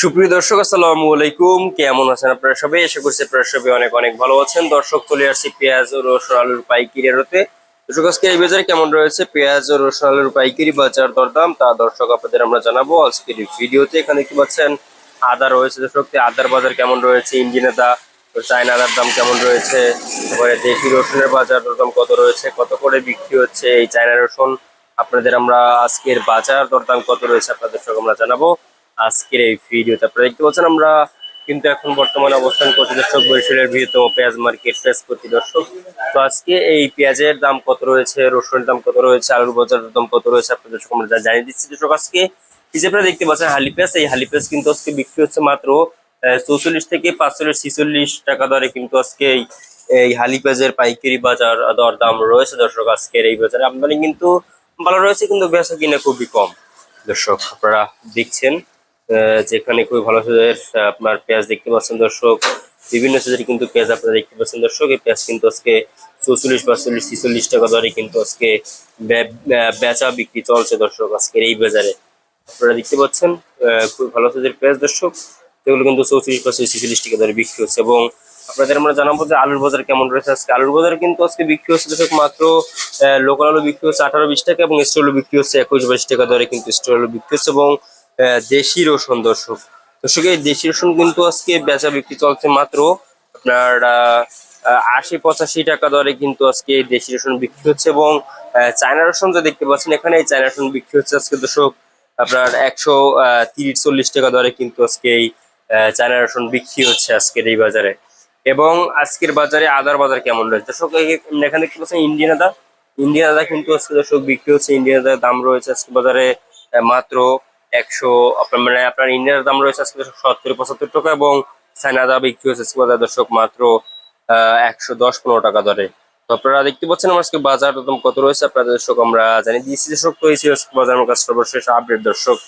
সুপ্রিয় দর্শক, আসসালামু আলাইকুম। কেমন আছেন আপনারা সবাই? আশা করছি আপনারা সবাই অনেক অনেক ভালো আছেন। দর্শক, চলে আসছি পেঁয়াজ ও রসুন আলুর পাইকারি রেটে। দর্শক, আজকে এই বাজারে কেমন রয়েছে? পেঁয়াজ ও রসুন আলুর পাইকারি বাজার দরদাম, তা দর্শক আপনাদের আমরা জানাব আজকের ভিডিওতে। এখানে কি পাচ্ছেন, আদা রয়েছে দর্শক। আদার বাজার কেমন রয়েছে? ইঞ্জিন তো চায়না আদার দাম কেমন রয়েছে? তারপরে দেশি রসুনের বাজার দরদাম কত রয়েছে? কত করে বিক্রি হচ্ছে? এই চায়না রসুন, আপনাদের আমরা আজকের বাজার দরদাম কত রয়েছে আপনাদের সঙ্গে আমরা জানাব। আজকের এই ভিডিওতে। আপনারা দেখতে পাচ্ছেন, আমরা কিন্তু এখন বর্তমানে অবস্থান করছি দর্শক, বরিশালের বৃহত্তম পেঁয়াজ মার্কেট পেঁয়াজ প্রতি দর্শক। তো আজকে এই পেঁয়াজের দাম কত রয়েছে, রসুনের দাম কত রয়েছে, আলুর বাজারের দাম কত রয়েছে, আপনাদের দর্শক, আমরা জানিয়ে দিচ্ছি। দর্শক, আজকে যে আপনারা দেখতে পাচ্ছেন, হালি পেঁয়াজ, এই হালি পেঁয়াজ কিন্তু আজকে বিক্রি হচ্ছে মাত্র চৌচল্লিশ থেকে পাঁচচল্লিশ, ছিচল্লিশ টাকা দরে কিন্তু আজকে এই হালি পেঁয়াজের পাইকারি বাজার দর দাম রয়েছে। দর্শক, আজকের এই বাজারে আমদানি কিন্তু ভালো রয়েছে, কিন্তু বেচা কিনা খুবই কম। দর্শক, আপনারা দেখছেন যেখানে খুবই ভালো সাইজের আপনার পেঁয়াজ দেখতে পাচ্ছেন দর্শক। বিভিন্ন সাইজের কিন্তু পেঁয়াজ আপনারা দেখতে পাচ্ছেন দর্শক। এই পেঁয়াজ কিন্তু আজকে চৌচল্লিশ পাঁচচল্লিশ ছিচল্লিশ টাকা দরে কিন্তু আজকে বেচা বিক্রি চলছে দর্শক আজকের এই বাজারে। আপনারা দেখতে পাচ্ছেন খুবই ভালো সাইজের পেঁয়াজ দর্শক। এগুলো কিন্তু চৌত্রিশ পাঁচচল্লিশ ছিচল্লিশ টাকা দরে বিক্রি হচ্ছে এবং আপনাদের আমরা জানাব যে আলুর বাজার কেমন রয়েছে আজকে। আলুর বাজার কিন্তু আজকে বিক্রি হচ্ছে দর্শক মাত্র লোকাল আলু বিক্রি হচ্ছে আঠারো, বিশ টাকা এবং স্টোর আলু বিক্রি হচ্ছে একুশ, বাইশ টাকা দরে কিন্তু স্টোর আলু বিক্রি হচ্ছে এবং দেশি রসুন দর্শক। দর্শক, এই দেশি রসুন কিন্তু আজকে বেচা বিক্রি চলছে মাত্র আপনার আশি পঁচাশি টাকা দরে কিন্তু আজকে এই দেশি রসুন বিক্রি হচ্ছে এবং চায়না রসুন যা দেখতে পাচ্ছেন এখানে, এই চায়না রসুন বিক্রি হচ্ছে আজকে দর্শক আপনার একশো তিরিশ, চল্লিশ টাকা দরে কিন্তু আজকে এই চায়না রসুন বিক্রি হচ্ছে আজকের এই বাজারে। এবং আজকের বাজারে আদার বাজার কেমন রয়েছে? দর্শক এখানে দেখতে পাচ্ছেন ইন্ডিয়ান আদা। ইন্ডিয়ান আদা কিন্তু আজকে দর্শক বিক্রি হচ্ছে। ইন্ডিয়ান আদার দাম রয়েছে আজকে বাজারে মাত্র একশো, আপনার মানে আপনার ইন্ডিয়ার দাম রয়েছে আজকে সত্তর, পঁচাত্তর টাকা এবং চায়না আদা বিক্রি হচ্ছে বাজার দর্শক মাত্র একশো দশ, পনেরো টাকা দরে। তো আপনারা দেখতে পাচ্ছেন আমার আজকে বাজার কত রয়েছে, আপনাদের দর্শক আমরা জানিয়ে দিয়েছি। দর্শক, তো এই ছিল বাজার আমার কাছে সর্বশেষ আপডেট দর্শক।